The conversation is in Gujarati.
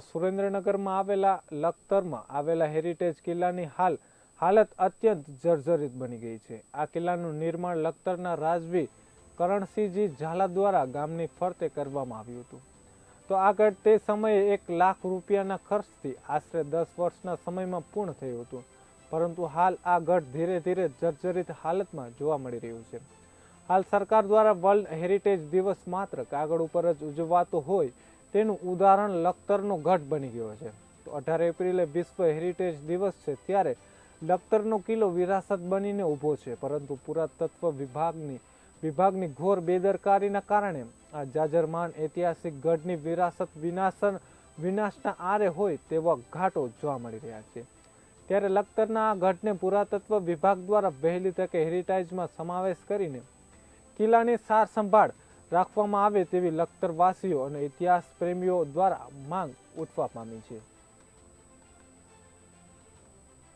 સુરેન્દ્રનગરમાં આવેલા લખતરમાં આવેલા હેરિટેજ કિલ્લાની હાલ, હાલત અત્યંત જર્જરિત બની ગઈ છે. આ કિલ્લાનું નિર્માણ લખતરના રાજવી કરણસિંહજી ઝાલા દ્વારા ગામની ફરતે કરવામાં આવ્યું હતું. તો આગળ તે સમયે એક લાખ રૂપિયાના ખર્ચથી આશરે દસ વર્ષના સમયમાં પૂર્ણ થયું હતું. પરંતુ હાલ આ ગઢ ધીરે ધીરે જર્જરિત હાલતમાં જોવા મળી રહ્યું છે. હાલ સરકાર દ્વારા વર્લ્ડ હેરિટેજ દિવસ માત્ર કાગળ ઉપર જ ઉજવાતો હોય તેનું ઉદાહરણ લખતરનો ગઢ બની ગયો છે. તો અઢાર એપ્રિલે વિશ્વ હેરિટેજ દિવસ છે, ત્યારે લખતરનો કિલ્લો વિરાસત બનીને ઊભો છે, પરંતુ પુરાતત્વ વિભાગની વિભાગની ઘોર બેદરકારીના કારણે આ જાજરમાન ઐતિહાસિક ગઢની વિરાસત વિનાશન, વિનાશના આરે હોય તેવા ઘાટો જોવા મળી રહ્યા છે. ત્યારે લખતરના આ ગઢને પુરાતત્વ વિભાગ દ્વારા વહેલી તકે હેરિટેજમાં સમાવેશ કરીને કિલ્લાની સાર સંભાળ રાખવામાં આવે તેવી લખતરવાસીઓ અને ઇતિહાસ પ્રેમીઓ દ્વારા માંગ ઉઠવા પામી છે.